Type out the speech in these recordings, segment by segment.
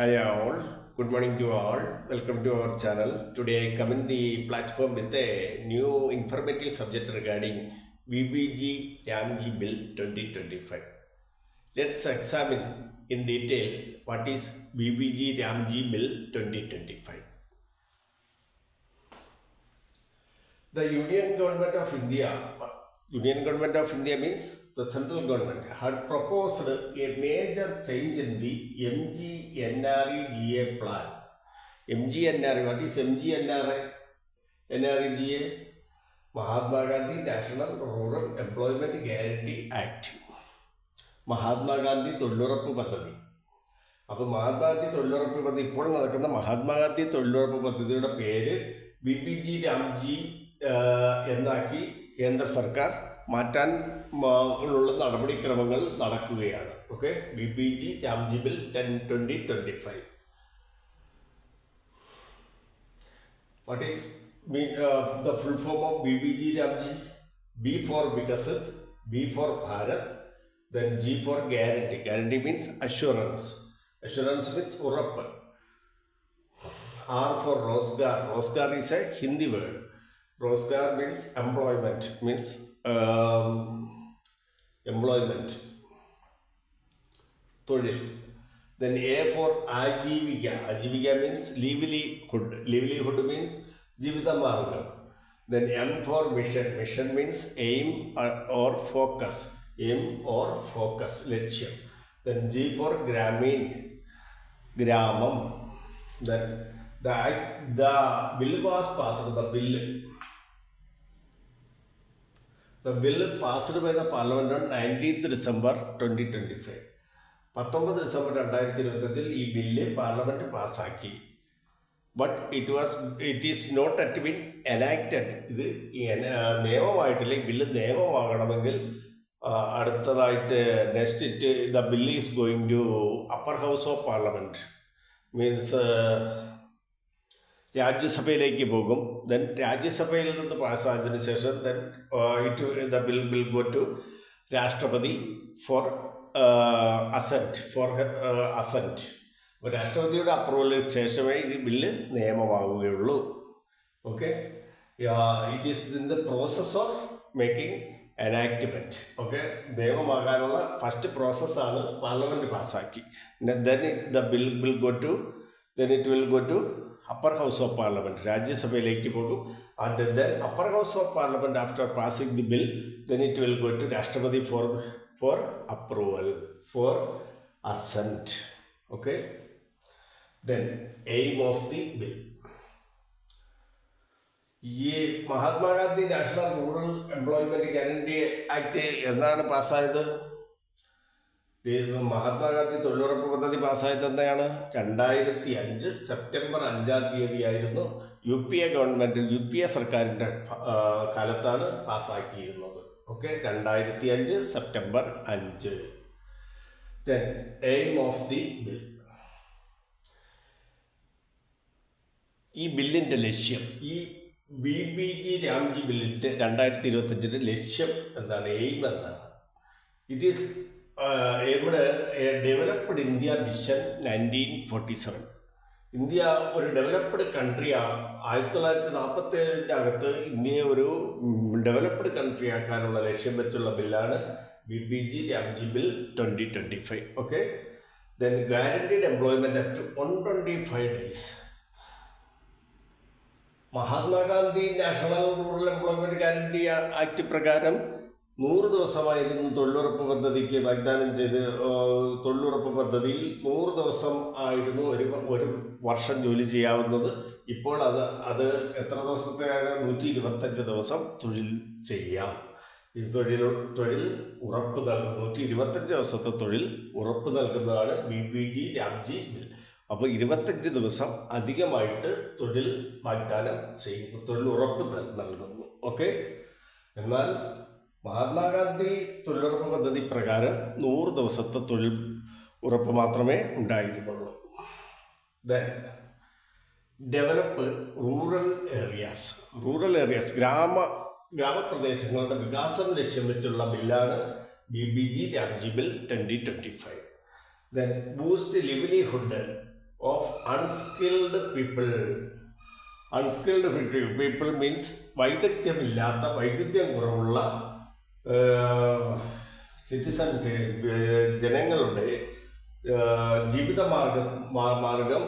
Hi all, good morning to all. Welcome to our channel. Today I come in the platform with a new informative subject regarding VBG Ramji Bill 2025. Let's examine in detail what is VBG Ramji Bill 2025. The Union Government of India, Union Government of India means the central government, had proposed a major change in the MGNREGA plan. MGNRE, what is MGNRE? NREGA? Mahatma Gandhi national rural employment guarantee act Mahatma Gandhi തൊഴിലുറപ്പ് പദ്ധതി അപ്പോൾ മഹാത്മാഗാന്ധി തൊഴിലുറപ്പ് പദ്ധതി ഇപ്പോൾ നടക്കുന്ന മഹാത്മാഗാന്ധി തൊഴിലുറപ്പ് പദ്ധതിയുടെ പേര് ബി പി ജി രാംജി എന്നാക്കി കേന്ദ്ര സർക്കാർ മാറ്റാൻ ഉള്ള നടപടിക്രമങ്ങൾ നടക്കുകയാണ്. Okay B P G champion bill ten twenty twenty five what is me the full form of B B G Ramji B for Viksit B for Bharat then G for guarantee guarantee means assurance assurance means ഉറപ്പ്. R for Rozgar Rozgar is a Hindi word Rozgar means employment means um, employment. തൊഴിൽ then A for Ajivika. Ajivika means livelihood. Livelihood means ജീവിതമാർഗം then M for mission. Mission means aim or focus. Aim or focus. ലക്ഷ്യം then G for Gramin ഗ്രാമം then the the bill was passed the bill passed by the by on parliament on 19th December 2025 പത്തൊമ്പത് ഡിസംബർ രണ്ടായിരത്തി ഇരുപത്തെട്ടിൽ ഈ bill parliament പാസ്സാക്കി but it was it is not at been enacted ഇത് നിയമമായിട്ടില്ല. ഈ ബില്ല് നിയമമാകണമെങ്കിൽ അടുത്തതായിട്ട് next it the bill is going to upper house of parliament means രാജ്യസഭയിലേക്ക് പോകും. ദെൻ രാജ്യസഭയിൽ നിന്ന് പാസ്സായതിനു ശേഷം then it the bill bill go to Rashtrapati for assent for assent അപ്പോൾ രാഷ്ട്രപതിയുടെ അപ്രൂവലിന് ശേഷമേ ഇത് bill നിയമമാവുകയുള്ളൂ. Okay it is in the process of making enactment okay നിയമമാകാനുള്ള first പ്രോസസ്സാണ് പാർലമെന്റ് പാസ്സാക്കി then it the bill bill go to then it will go to upper house of parliament രാജ്യസഭയിലേക്ക് പോകും. And then upper house of parliament after passing the bill then it will go to Rashtrapati for for approval for assent okay then aim of the bill ഈ Mahatma Gandhi national rural employment guarantee act എന്നാണ് പാസ്സായത്? മഹാത്മാഗാന്ധി തൊഴിലുറപ്പ് പദ്ധതി പാസ്സായത് തന്നെയാണ് രണ്ടായിരത്തി അഞ്ച് September അഞ്ചാം തീയതിയായിരുന്നു U P A government U P A സർക്കാരിന്റെ കാലത്താണ് പാസ്സാക്കിയിരുന്നത്. ഓക്കെ രണ്ടായിരത്തി അഞ്ച് സെപ്റ്റംബർ അഞ്ച്. Then aim of the bill ഈ ബില്ലിന്റെ ലക്ഷ്യം ഈ ബി ബി ജി രാംജി ബില്ലിന്റെ രണ്ടായിരത്തി ഇരുപത്തഞ്ചിന്റെ ലക്ഷ്യം എന്താണ്? എയിം എന്താണ്? ഇറ്റ് ഈസ് എവിടെ developed India mission nineteen forty seven India ഒരു ഡെവലപ്ഡ് കൺട്രിയാണ് ആയിരത്തി തൊള്ളായിരത്തി നാൽപ്പത്തി ഏഴിന്റെ അകത്ത് ഇന്ത്യയെ ഒരു ഡെവലപ്ഡ് കൺട്രി ആക്കാനുള്ള ലക്ഷ്യം വെച്ചുള്ള ബില്ലാണ് B B G Ramji bill twenty twenty five okay then guaranteed employment up to one twenty five days Mahatma Gandhi national rural employment guarantee act പ്രകാരം നൂറ് ദിവസമായിരുന്നു തൊഴിലുറപ്പ് പദ്ധതിക്ക് വാഗ്ദാനം ചെയ്ത് തൊഴിലുറപ്പ് പദ്ധതിയിൽ നൂറ് ദിവസം ആയിരുന്നു ഒരു ഒരു വർഷം ജോലി ചെയ്യാവുന്നത്. ഇപ്പോൾ അത് അത് എത്ര ദിവസത്തെയാണ്? നൂറ്റി ഇരുപത്തഞ്ച് ദിവസം തൊഴിൽ ചെയ്യാം. ഈ തൊഴിൽ തൊഴിൽ ഉറപ്പ് നൽകുന്നു നൂറ്റി ഇരുപത്തഞ്ച് ദിവസത്തെ തൊഴിൽ ഉറപ്പ് നൽകുന്നതാണ് B P G Ramji bill. അപ്പോൾ ഇരുപത്തഞ്ച് ദിവസം അധികമായിട്ട് തൊഴിൽ വാഗ്ദാനം ചെയ്യുന്നു തൊഴിൽ ഉറപ്പ് നൽകുന്നു. ഓക്കെ? എന്നാൽ മഹാത്മാഗാന്ധി തൊഴിലുറപ്പ് പദ്ധതി പ്രകാരം നൂറ് ദിവസത്തെ തൊഴിൽ ഉറപ്പ് മാത്രമേ ഉണ്ടായിരുന്നുള്ളൂ. Develop rural areas rural areas ഗ്രാമ ഗ്രാമപ്രദേശങ്ങളുടെ വികാസം ലക്ഷ്യം വെച്ചുള്ള ബില്ലാണ് B B G Ramji bill twenty twenty five then boost livelihood of unskilled people unskilled people means വൈദഗ്ധ്യമില്ലാത്ത വൈദഗ്ധ്യം കുറവുള്ള സിറ്റിസൺ ജനങ്ങളുടെ ജീവിത മാർഗം മാർഗം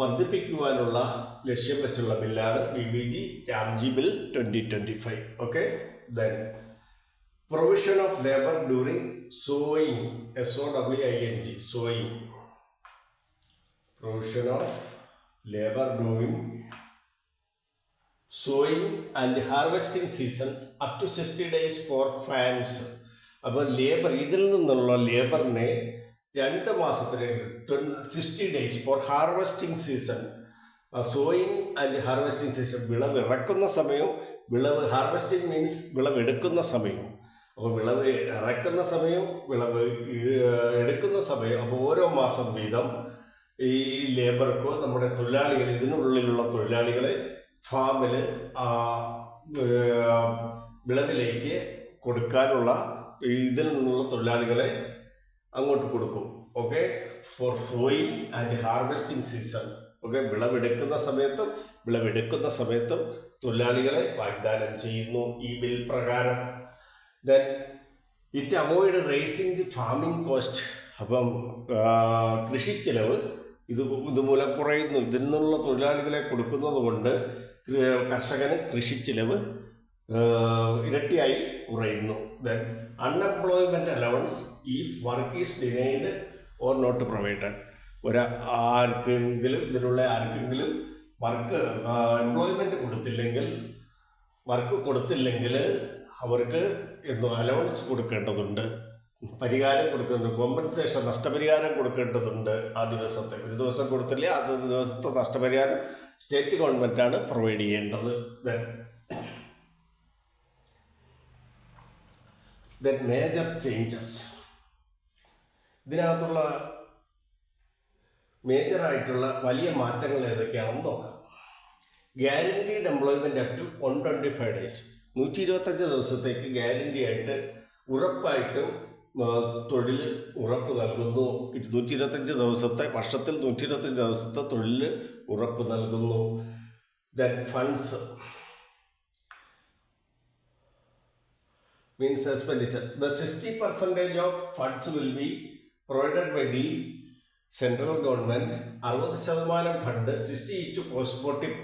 വർദ്ധിപ്പിക്കുവാനുള്ള ലക്ഷ്യം വെച്ചുള്ള ബില്ലാണ് B B G Ramji bill twenty twenty five. Okay then provision of labour during sowing S O W I N G sowing provision of labour during sowing and harvesting seasons up to sixty days for fans അപ്പോൾ labour ഇതിൽ നിന്നുള്ള ലേബറിനെ രണ്ട് മാസത്തിലേക്ക് sixty days for harvesting season sowing and harvesting season വിളവ് ഇറക്കുന്ന സമയവും വിളവ് harvesting means വിളവ് എടുക്കുന്ന സമയവും അപ്പോൾ വിളവ് ഇറക്കുന്ന സമയവും വിളവ് എടുക്കുന്ന സമയം അപ്പോൾ ഓരോ മാസം വീതം ഈ ലേബർക്കോ നമ്മുടെ തൊഴിലാളികൾ ഇതിനുള്ളിലുള്ള തൊഴിലാളികളെ ഫാമിൽ വിളവിലേക്ക് കൊടുക്കാനുള്ള ഇതിൽ നിന്നുള്ള തൊഴിലാളികളെ അങ്ങോട്ട് കൊടുക്കും. Okay for sowing and harvesting season okay വിളവെടുക്കുന്ന സമയത്തും വിളവെടുക്കുന്ന സമയത്തും തൊഴിലാളികളെ വാഗ്ദാനം ചെയ്യുന്നു ഈ ബിൽ പ്രകാരം. Then it avoid raising the farming cost അപ്പം ആ, കൃഷി ചെലവ് ഇത് ഇതുമൂലം കുറയുന്നു. ഇതിൽ നിന്നുള്ള തൊഴിലാളികളെ കൊടുക്കുന്നത് കൊണ്ട് കർഷകന് കൃഷി ചിലവ് ഇരട്ടിയായി കുറയുന്നു. Then unemployment allowance if work is denied or not provided ഒരു ആർക്കെങ്കിലും ഇതിനുള്ള ആർക്കെങ്കിലും വർക്ക് എംപ്ലോയ്മെന്റ് കൊടുത്തില്ലെങ്കിൽ വർക്ക് കൊടുത്തില്ലെങ്കിൽ അവർക്ക് എന്തോ അലവൻസ് കൊടുക്കേണ്ടതുണ്ട്. പരിഹാരം കൊടുക്കുന്നുണ്ട് കോമ്പൻസേഷൻ നഷ്ടപരിഹാരം കൊടുക്കേണ്ടതുണ്ട് ആ ദിവസത്തെ. ഒരു ദിവസം കൊടുത്തില്ലേ ആ ദിവസത്തെ നഷ്ടപരിഹാരം സ്റ്റേറ്റ് ഗവൺമെന്റാണ് പ്രൊവൈഡ് ചെയ്യേണ്ടത്. ദെൻ ദെൻ മേജർ ചേഞ്ചസ് ഇതിനകത്തുള്ള മേജറായിട്ടുള്ള വലിയ മാറ്റങ്ങൾ ഏതൊക്കെയാണെന്ന് നോക്കാം. Guaranteed employment up to one twenty five days നൂറ്റി ഇരുപത്തഞ്ച് ദിവസത്തേക്ക് ഗ്യാരണ്ടി ആയിട്ട് ഉറപ്പായിട്ടും തൊഴിൽ ഉറപ്പ് നൽകുന്നു. നൂറ്റി ഇരുപത്തഞ്ച് ദിവസത്തെ വർഷത്തിൽ നൂറ്റി ഇരുപത്തഞ്ച് ദിവസത്തെ തൊഴിൽ ഉറപ്പ് നൽകുന്നു. Then funds means expenditure the sixty percentage of funds will be provided by the central government അറുപത് ശതമാനം ഫണ്ട് സിക്സ്റ്റി ടു പോസ്റ്റ്മോർട്ടം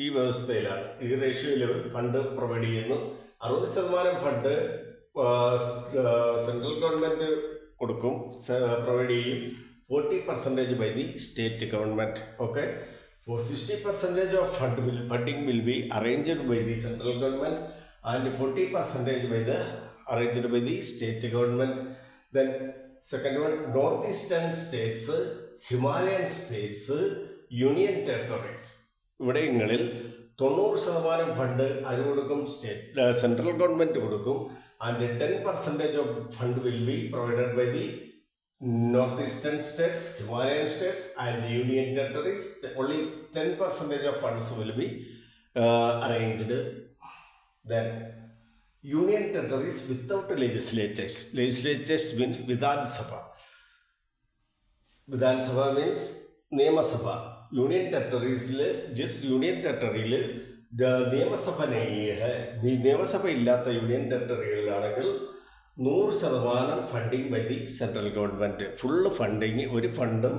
ഈ വ്യവസ്ഥയിലാണ്. ഈ റേഷ്യോയിൽ ഫണ്ട് പ്രൊവൈഡ് ചെയ്യുന്നു. അറുപത് ശതമാനം ഫണ്ട് സെൻട്രൽ ഗവൺമെന്റ് കൊടുക്കും പ്രൊവൈഡ് ചെയ്യും. Forty percentage by the state government okay sixty percentage of fund will funding will be arranged by the central government and forty percentage by the arranged by the state government then second one north eastern states Himalayan states union territories ഇവിടങ്ങളിൽ തൊണ്ണൂറ് ശതമാനം fund ആര് കൊടുക്കും? State central government കൊടുക്കും. And ten percentage of fund will be provided by the north eastern states Himalayan states and union territories. Only ten percentage of funds will be arranged. Then union territories without legislators. Legislators means Vidhan Sabha. Vidhan Sabha means നിയമസഭ. Union ടെറിട്ടറീസിൽ just union ടെറിട്ടറിയിൽ നിയമസഭ നിയമസഭ ഇല്ലാത്ത union ടെറിട്ടറികളിലാണെങ്കിൽ നൂറ് ശതമാനം funding by the central government full funding ഒരു ഫണ്ടും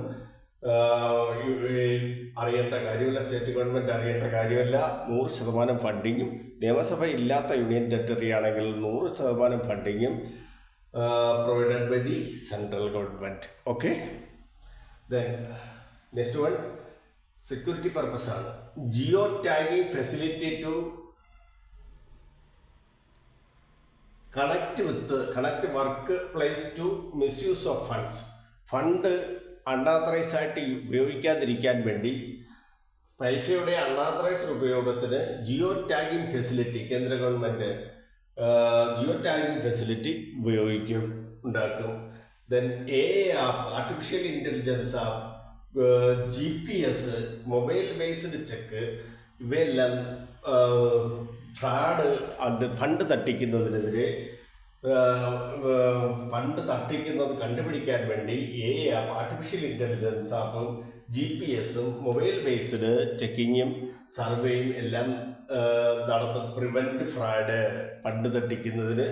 അറിയേണ്ട കാര്യമില്ല സ്റ്റേറ്റ് ഗവൺമെന്റ് അറിയേണ്ട കാര്യമല്ല. നൂറ് ശതമാനം ഫണ്ടിങ്ങും നിയമസഭ ഇല്ലാത്ത യൂണിയൻ ടെറിട്ടറി ആണെങ്കിൽ നൂറ് ശതമാനം ഫണ്ടിങ്ങും provided by the central government okay then next one security purpose ആണ്. Geo tagging facility to connect with connect work place to misuse of funds fund unauthorise ആയിട്ട് ഉപയോഗിക്കാതിരിക്കാൻ വേണ്ടി പൈസയുടെ അൺആത്തറൈസ്ഡ് ഉപയോഗത്തിന് ജിയോ ടാഗിംഗ് ഫെസിലിറ്റി കേന്ദ്ര ഗവൺമെന്റ് ജിയോ ടാഗിംഗ് ഫെസിലിറ്റി ഉപയോഗിക്കും ഉണ്ടാക്കും. Then a app artificial intelligence app G P S mobile based check ഇവയെല്ലാം fraud അത് ഫണ്ട് തട്ടിക്കുന്നതിനെതിരെ ഫണ്ട് തട്ടിക്കുന്നത് കണ്ടുപിടിക്കാൻ വേണ്ടി എ ആപ്പ് ആർട്ടിഫിഷ്യൽ ഇന്റലിജൻസ് ആപ്പും ജി പി എസും മൊബൈൽ ബേസ്ഡ് ചെക്കിങ്ങും സർവേയും എല്ലാം നടത്തും. പ്രിവെന്റ് ഫ്രാഡ് ഫണ്ട് തട്ടിക്കുന്നതിന്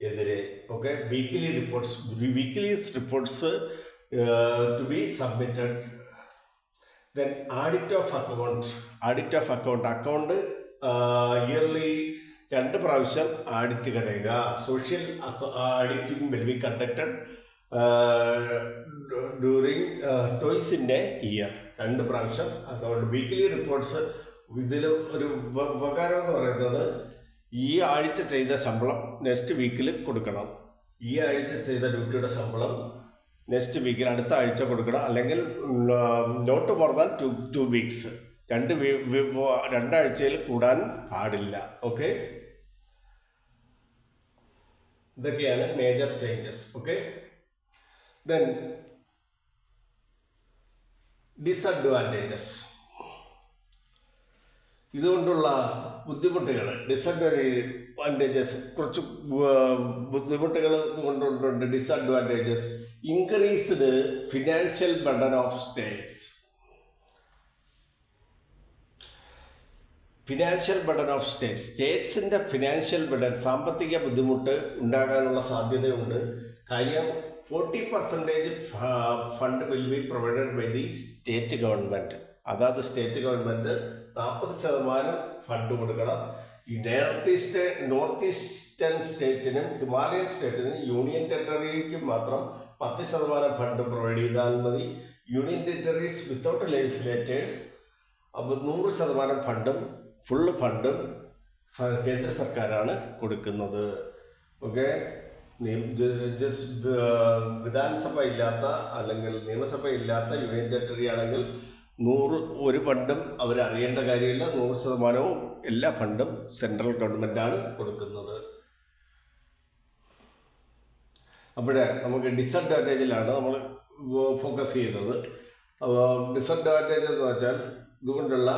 എതിരെ okay weekly reports weekly reports to be submitted then audit of account audit of account account yearly രണ്ട് പ്രാവശ്യം ആഡിറ്റ് കഴിയുക social auditing will be conducted during twice in a year രണ്ട് പ്രാവശ്യം account weekly reports ഇതിൽ ഒരു ഉപകാരം എന്ന് പറയുന്നത് ഈ ആഴ്ച ചെയ്ത ശമ്പളം നെക്സ്റ്റ് വീക്കിൽ കൊടുക്കണം. ഈ ആഴ്ച ചെയ്ത ഡ്യൂട്ടിയുടെ ശമ്പളം നെക്സ്റ്റ് വീക്കിൽ അടുത്ത ആഴ്ച കൊടുക്കണം. അല്ലെങ്കിൽ not more than two two weeks രണ്ട് രണ്ടാഴ്ചയിൽ കൂടാൻ പാടില്ല. ഓക്കെ ഇതൊക്കെയാണ് major changes okay then disadvantages ഇതുകൊണ്ടുള്ള ബുദ്ധിമുട്ടുകൾ ഡിസഡ്വാന്റേജസ് കുറച്ച് ബുദ്ധിമുട്ടുകൾ കൊണ്ടുണ്ട് disadvantages increased financial burden of states financial burden of states സ്റ്റേറ്റ്സിന്റെ financial burden സാമ്പത്തിക ബുദ്ധിമുട്ട് ഉണ്ടാകാനുള്ള സാധ്യതയുണ്ട്. കാര്യം forty percentage fund will be provided by the state government അതാത് സ്റ്റേറ്റ് ഗവൺമെന്റ് നാൽപ്പത് ശതമാനം ഫണ്ട് കൊടുക്കണം. ഈ നോർത്ത് ഈസ്റ്റ് നോർത്ത് ഈസ്റ്റേൺ സ്റ്റേറ്റിനും ഹിമാലയൻ സ്റ്റേറ്റിനും യൂണിയൻ ടെറിട്ടറിക്കും മാത്രം പത്ത് ശതമാനം ഫണ്ട് പ്രൊവൈഡ് ചെയ്താൽ മതി. യൂണിയൻ ടെറിട്ടറീസ് വിത്തൗട്ട് ലെജിസ്ലേറ്റേഴ്സ് അപ്പോൾ നൂറ് ശതമാനം ഫണ്ടും ഫുള്ള് ഫണ്ടും കേന്ദ്ര സർക്കാരാണ് കൊടുക്കുന്നത്. ഓക്കെ? ജസ്റ്റ് വിധാനസഭ ഇല്ലാത്ത അല്ലെങ്കിൽ നിയമസഭ ഇല്ലാത്ത യൂണിയൻ ടെറിട്ടറി ആണെങ്കിൽ നൂറ് ഒരു ഫണ്ടും അവരറിയേണ്ട കാര്യമില്ല. നൂറ് ശതമാനവും എല്ലാ ഫണ്ടും സെൻട്രൽ ഗവൺമെന്റാണ് കൊടുക്കുന്നത്. അവിടെ നമുക്ക് ഡിസഡ്വാന്റേജിലാണ് നമ്മൾ ഫോക്കസ് ചെയ്യുന്നത്. അപ്പോൾ ഡിസഡ്വാന്റേജ് എന്ന് വെച്ചാൽ ഇതുകൊണ്ടുള്ള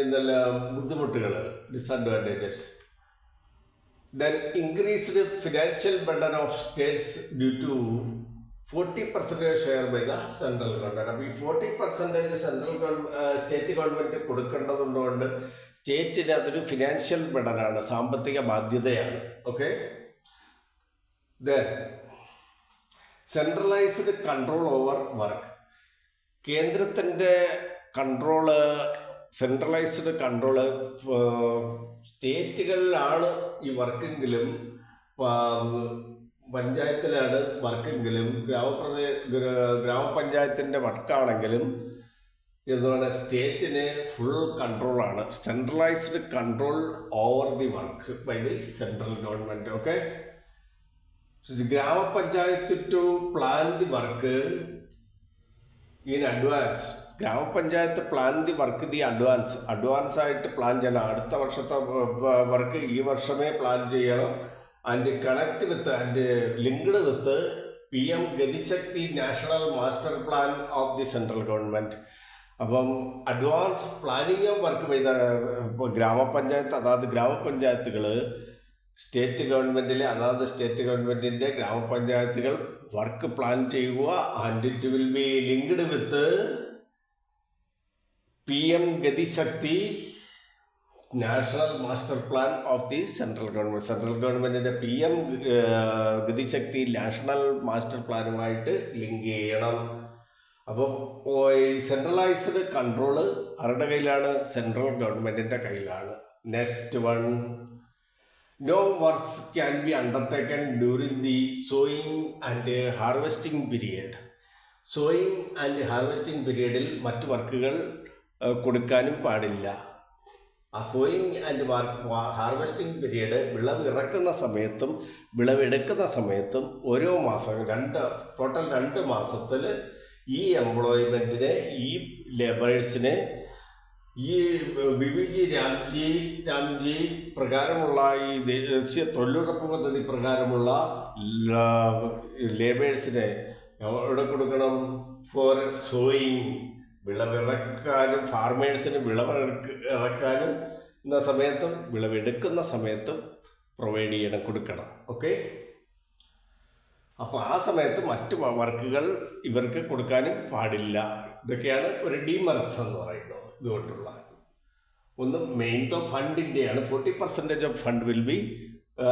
എന്തെല്ലാം ബുദ്ധിമുട്ടുകൾ disadvantages then increased financial burden of states due to forty percentage share by the central government അപ്പോൾ ഈ forty percentage central government state government കൊടുക്കേണ്ടതുകൊണ്ട് സ്റ്റേറ്റിന് അതൊരു ഫിനാൻഷ്യൽ ബഡനാണ് സാമ്പത്തിക ബാധ്യതയാണ്. Okay then centralised control over work കേന്ദ്രത്തിന്റെ കൺട്രോൾ സെൻട്രലൈസ്ഡ് കൺട്രോൾ സ്റ്റേറ്റുകളിലാണ് ഈ വർക്കെങ്കിലും പഞ്ചായത്തിലാണ് വർക്കെങ്കിലും ഗ്രാമപ്രദേ ഗ്രാമപഞ്ചായത്തിന്റെ വർക്കാണെങ്കിലും എന്താണ് സ്റ്റേറ്റിന് full കൺട്രോളാണ് centralised control over the work by the central government okay ഗ്രാമപഞ്ചായത്ത് to plan the work in advance ഗ്രാമപഞ്ചായത്ത് plan the work the advance advance ആയിട്ട് പ്ലാൻ ചെയ്യണം. അടുത്ത വർഷത്തെ വർക്ക് ഈ വർഷമേ പ്ലാൻ ചെയ്യണം. And connect with and linked with P M Gati Shakti national master plan of the central government അപ്പം advance planning work ചെയ്ത ഇപ്പോൾ ഗ്രാമപഞ്ചായത്ത് അതാത് ഗ്രാമപഞ്ചായത്തുകൾ സ്റ്റേറ്റ് ഗവൺമെന്റിലെ അതാത് സ്റ്റേറ്റ് ഗവൺമെന്റിന്റെ ഗ്രാമപഞ്ചായത്തുകൾ വർക്ക് പ്ലാൻ ചെയ്യുക and it will be linked with P M Gati Shakti national master plan of the central government central ഗവൺമെന്റിന്റെ P M Gati Shakti national master പ്ലാനുമായിട്ട് ലിങ്ക് ചെയ്യണം. അപ്പോൾ ഈ സെൻട്രലൈസ്ഡ് കൺട്രോൾ ആരുടെ കയ്യിലാണ്? സെൻട്രൽ ഗവൺമെന്റിന്റെ കയ്യിലാണ്. Next one no works can be undertaken during the sowing and harvesting period sowing and harvesting പീരിയഡിൽ മറ്റ് വർക്കുകൾ കൊടുക്കാനും പാടില്ല. ആ സോയിങ് ആൻഡ് ഹാർവെസ്റ്റിംഗ് പീരിയഡ് വിളവ് ഇറക്കുന്ന സമയത്തും വിളവെടുക്കുന്ന സമയത്തും ഓരോ മാസം രണ്ട് ടോട്ടൽ രണ്ട് മാസത്തിൽ ഈ എംപ്ലോയ്മെന്റിനെ ഈ ലേബേഴ്സിനെ ഈ B V G Ramji Ramji പ്രകാരമുള്ള ഈ ദേശീയ തൊഴിലുറപ്പ് പദ്ധതി പ്രകാരമുള്ള ലേബേഴ്സിനെ എവിടെ കൊടുക്കണം? ഫോർ സോയിങ് വിളവിറക്കാനും ഫാർമേഴ്സിന് വിളവ് ഇറക്കാനും എന്ന സമയത്തും വിളവെടുക്കുന്ന സമയത്തും പ്രൊവൈഡ് ചെയ്യണം കൊടുക്കണം. ഓക്കെ അപ്പോൾ ആ സമയത്ത് മറ്റ് വർക്കുകൾ ഇവർക്ക് കൊടുക്കാനും പാടില്ല. ഇതൊക്കെയാണ് ഒരു ഡിമർക്സ് എന്ന് പറയുന്നത് ഇതുകൊണ്ടുള്ള. ഒന്ന് main of ഫണ്ടിന്റെയാണ് forty percentage of fund will be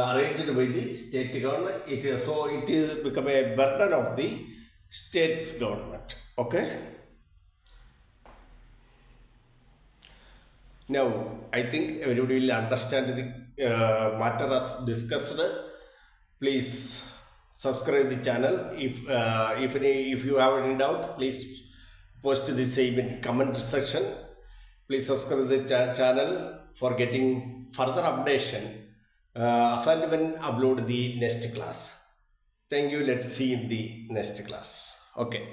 arranged by the state government it so it is become a burden of the states government okay now I think everybody will understand the matter as discussed discussed. Subscribe the channel. If uh, if any if you have any doubt, please post the same in comment section. Please subscribe the cha- channel for getting further updation uh, when upload the next class. Thank you. Let's see in the next class. Okay.